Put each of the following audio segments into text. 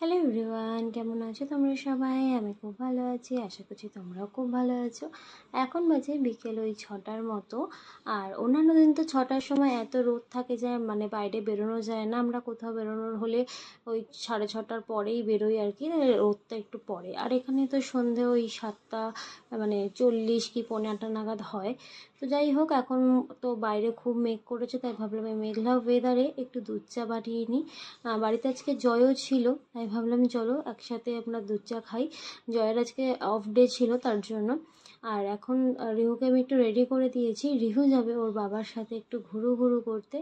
Hello everyone, কেমন আছো তোমরা সবাই? আমি খুব ভালো আছি, আশা করছি তোমরাও খুব ভালো আছো। এখন বাজে বিকেল ওই ছটার মতো। আর অন্যান্য দিন তো ছটার সময় এত রোদ থাকে যে মানে বাইরে বেরোনো যায় না। আমরা কোথাও বেরোনোর হলে ওই সাড়ে ছটার পরেই বেরোই আর কি রোদটা একটু পরে আর এখানে তো সন্ধে ওই সাতটা মানে চল্লিশ কি পনেরো আটটা নাগাদ হয়। তো যাই হোক, এখন তো বাইরে খুব মেঘ করেছে, তাই ভাবলাম মেঘলা ওয়েদারে একটু দুধ চা বানিয়ে নিই। বাড়িতে আজকে জয়ও ছিল, তাই ভাবলাম চলো একসাথে আমরা দুধ চা খাই। জয়ের আজকে অফ ডে ছিল তার জন্য। আর এখন রিহুকে আমি একটু রেডি করে দিয়েছি। রিহু যাবে ওর বাবার সাথে একটু ঘুরু ঘুরু করতে।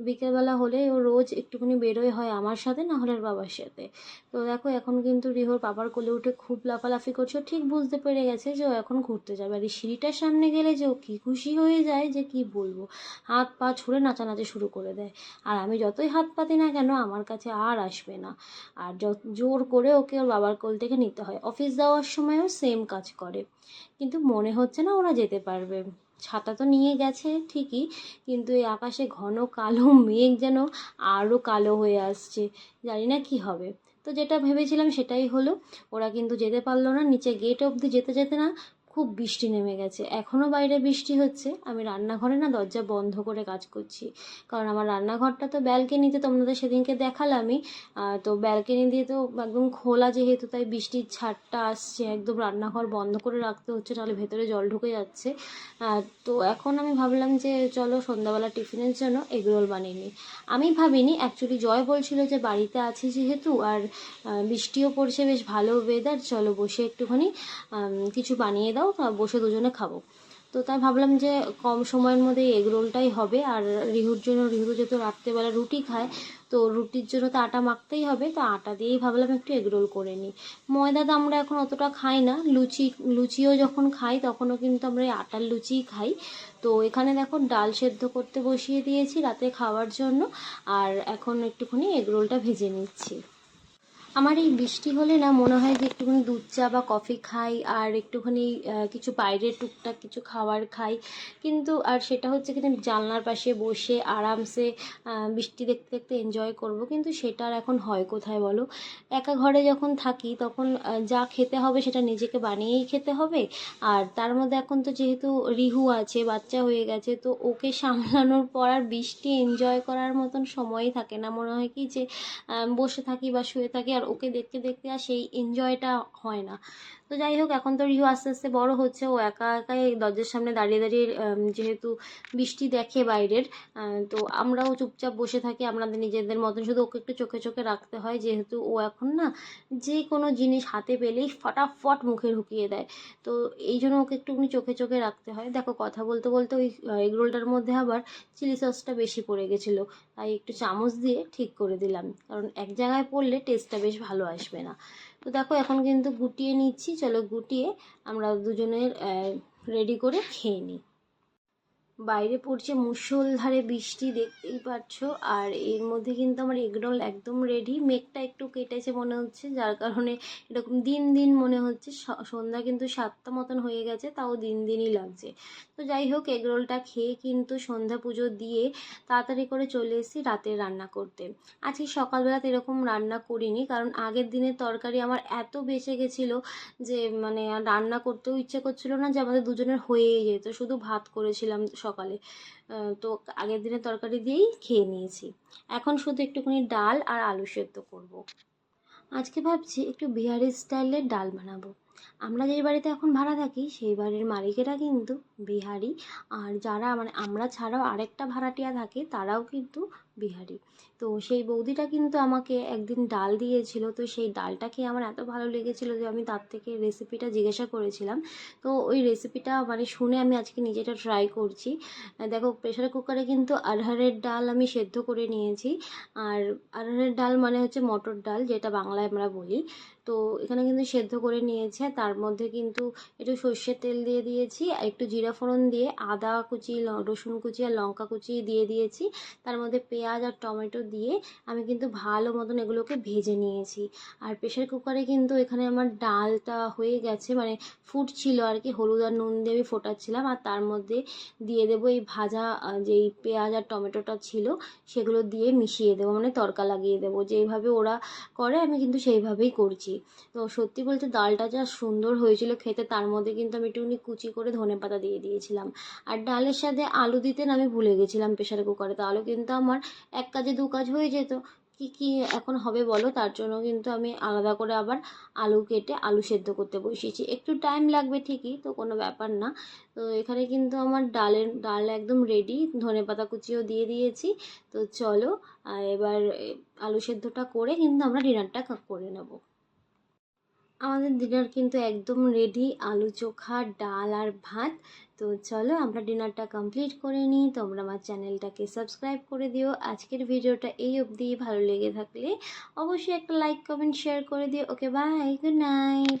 বিকেলবেলা হলে ও রোজ একটুখানি বেরোয় হয় আমার সাথে, না হলে বাবার সাথে। তো দেখো, এখন কিন্তু রিহুর বাবার কোলে উঠে খুব লাফালাফি করছে। ঠিক বুঝতে পেরে গেছে যে ও এখন ঘুরতে যাবে। আর এই সিঁড়িটার সামনে গেলে যে ও কী খুশি হয়ে যায় যে কি বলব? হাত পা ছুঁড়ে নাচানাচি শুরু করে দেয়। আর আমি যতই হাত পাতি না কেন, আমার কাছে আর আসবে না। আর জোর করে ওকে ওর বাবার কোল থেকে নিতে হয়। অফিস যাওয়ার সময়ও সেম কাজ করে। কিন্তু মনে হচ্ছে না ওরা যেতে পারবে। ছাতা তো নিয়ে গেছে ঠিকই, কিন্তু এই আকাশে ঘন কালো মেঘ যেন আরও কালো হয়ে আসছে। জানি না কি হবে। তো যেটা ভেবেছিলাম সেটাই হলো, ওরা কিন্তু যেতে পারল না, নিচে গেট অবধি যেতে যেতে না খুব বৃষ্টি নেমে গেছে। এখনও বাইরে বৃষ্টি হচ্ছে। আমি রান্নাঘরে না দরজা বন্ধ করে কাজ করছি। কারণ আমার রান্নাঘরটা তো ব্যালকনিতে তোমাদের সেদিনকে দেখালামই। তো ব্যালকনি দিয়ে তো একদম খোলা যেহেতু, তাই বৃষ্টির ছাড়টা আসছে। একদম রান্নাঘর বন্ধ করে রাখতে হচ্ছে, নাহলে ভেতরে জল ঢুকে যাচ্ছে। তো এখন আমি ভাবলাম যে চলো সন্ধ্যাবেলা টিফিনের জন্য এগরোল বানিয়ে নিই। আমি ভাবিনি অ্যাকচুয়ালি জয় বলছিল যে বাড়িতে আছি যেহেতু, আর বৃষ্টিও পড়ছে, বেশ ভালো ওয়েদার চলো বসে একটুখানি কিছু বানিয়ে দাও। বসে দুজনে খাব। তো তাই ভাবলাম যে কম সময়ের মধ্যে এগ রোলটাই হবে। আর রিহুর জন্য, রিহু যেহেতু রাত্রেবেলা রুটি খায়, তো রুটির জন্য তো আটা মাখতেই হবে। তো আটা দিয়েই ভাবলাম একটু এগ রোল করে নিই। ময়দা তো আমরা এখন অতটা খাই না। লুচি, লুচিও যখন খাই, তখনও কিন্তু আমরা এই আটার লুচিই খাই। তো এখানে দেখো ডাল সেদ্ধ করতে বসিয়ে দিয়েছি রাতে খাওয়ার জন্য। আর এখন একটুখানি এগ রোলটা ভেজে নিচ্ছি। আমার এই বৃষ্টি হলে না মনে হয় যে একটুখানি দুধ চা বা কফি খাই, আর একটুখানি কিছু বাইরের টুকটাক কিছু খাবার খাই। কিন্তু, আর সেটা হচ্ছে কিনা জানলার পাশে বসে আরামসে বৃষ্টি দেখতে দেখতে এনজয় করব। কিন্তু সেটা আর এখন হয় কোথায় বলো? একা ঘরে যখন থাকি তখন যা খেতে হবে সেটা নিজেকে বানিয়েই খেতে হবে। আর তার মধ্যে এখন তো যেহেতু রিহু আছে, বাচ্চা হয়ে গেছে, তো ওকে সামলানোর পর আর বৃষ্টি এনজয় করার মতন সময়ই থাকে না। মনে হয় কি যে বসে থাকি বা শুয়ে থাকি, আর ওকে দেখতে দেখতে আর সেই এনজয়টা হয় না। তো যাই হোক, এখন তো রিহু আস্তে আস্তে বড় হচ্ছে, ও একা একাই দরজার সামনে দাঁড়িয়ে দাঁড়িয়ে যেহেতু বৃষ্টি দেখে বাইরের তো আমরাও চুপচাপ বসে থাকি, আমাদের নিজেদের মতন, শুধু ওকে একটু চোখে চোখে রাখতে হয়, যেহেতু ও এখন না যে কোনো জিনিস হাতে পেলেই ফটাফট মুখে ঢুকিয়ে দেয়। তো এই জন্য ওকে একটুখানি চোখে চোখে রাখতে হয়। দেখো, কথা বলতে বলতে ওই এগরোলটার মধ্যে আবার চিলি সসটা বেশি পড়ে গেছিল। তাই একটু চামচ দিয়ে ঠিক করে দিলাম। কারণ এক জায়গায় পড়লে টেস্টটা বেশ ভালো আসবে না। তো দেখো এখন কিন্তু গুটিয়ে নিচ্ছি। চলো গুটিয়ে আমরা দুজনের রেডি করে খেয়ে নিই। বাইরে পড়ছে মুষলধারে বৃষ্টি দেখতেই পাচ্ছ আর এর মধ্যে কিন্তু আমার এগরোল একদম রেডি মেঘটা একটু কেটেছে মনে হচ্ছে, যার কারণে এরকম দিন দিন মনে হচ্ছে। সন্ধ্যা কিন্তু সাতটা মতন হয়ে গেছে, তাও দিন দিনই লাগছে। তো যাই হোক, এগরোলটা খেয়ে কিন্তু সন্ধ্যা পুজো দিয়ে তাড়াতাড়ি করে চলে এসেছি রাতের রান্না করতে। আজকে সকালবেলা এরকম রান্না করিনি, কারণ আগের দিনের তরকারি আমার এত বেঁচে গেছিল যে মানে রান্না করতেও ইচ্ছে করছিল না যে আমাদের দুজনের হয়েই যেত। শুধু ভাত করেছিলাম সকালে। তো আগের দিনের তরকারি দিয়েই খেয়ে নিয়েছি। এখন শুধু একটুখানি ডাল আর আলু সেদ্ধ করব। আজকে ভাবছি একটু বিহারি স্টাইলের ডাল বানাবো। আমরা যেই বাড়িতে এখন ভাড়া থাকি, সেই বাড়ির মালিকেরা কিন্তু বিহারি। আর যারা মানে আমরা ছাড়াও আরেকটা ভাড়াটিয়া থাকে, তারাও কিন্তু বিহারি। তো সেই বৌদিটা কিন্তু আমাকে একদিন ডাল দিয়েছিল। তো সেই ডালটা খেয়ে আমার এত ভালো লেগেছিল যে আমি তার থেকে রেসিপিটা জিজ্ঞাসা করেছিলাম। তো ওই রেসিপিটা মানে শুনে আমি আজকে নিজেটা ট্রাই করছি। দেখো প্রেশার কুকারে কিন্তু আরহারের ডাল আমি সেদ্ধ করে নিয়েছি। আর আরহারের ডাল মানে হচ্ছে মটর ডাল, যেটা বাংলায় আমরা বলি। তো এখানে কিন্তু সেদ্ধ করে নিয়েছে। তার মধ্যে কিন্তু একটু সর্ষের তেল দিয়ে দিয়েছি, আর একটু জিরা ফোড়ন দিয়ে আদা কুচি রসুন কুচি আর লঙ্কা কুচি দিয়ে দিয়েছি। তার মধ্যে পেঁয়াজ আর টমেটো দিয়ে আমি কিন্তু ভালো মতন এগুলোকে ভেজে নিয়েছি। আর প্রেশার কুকারে কিন্তু এখানে আমার ডালটা হয়ে গেছে মানে ফুটছিল আর কি, হলুদ আর নুন দিয়ে আমি ফোটাচ্ছিলাম। আর তার মধ্যে দিয়ে দেবো এই ভাজা যেই পেঁয়াজ আর টমেটোটা ছিল, সেগুলো দিয়ে মিশিয়ে দেবো মানে তরকা লাগিয়ে দেবো। যেইভাবে ওরা করে, আমি কিন্তু সেইভাবেই করছি। তো সত্যি বলতে ডালটা যা সুন্দর হয়েছিল খেতে, তার মধ্যে কিন্তু আমি একটুখানি কুচি করে ধনে পাতা দিয়ে দিয়েছিলাম। আর ডালের সাথে আলু দিতে আমি ভুলে গেছিলাম প্রেশার কুকারে। তো আলু কিন্তু আমার এক কাজে দু কাজ হয়ে যেত। কি কি এখন হবে বলো? তার জন্য কিন্তু আমি আলাদা করে আবার আলু কেটে আলু সেদ্ধ করতে বসিয়েছি। একটু টাইম লাগবে ঠিকই, তো কোনো ব্যাপার না। তো এখানে কিন্তু আমার ডালের, ডাল একদম রেডি ধনে পাতা কুচিও দিয়ে দিয়েছি। তো চলো এবার আলু সেদ্ধটা করে কিন্তু আমরা ডিনারটা করে নেব। আমাদের ডিনার কিন্তু একদম রেডি আলু চোখা, ডাল আর ভাত। তো চলো আমরা ডিনারটা কমপ্লিট করে নিই। তোমরা আমার চ্যানেলটাকে সাবস্ক্রাইব করে দিও। আজকের ভিডিওটা এই অবধি। ভালো লেগে থাকলে অবশ্যই একটা লাইক কমেন্ট শেয়ার করে দিও। Okay bye good night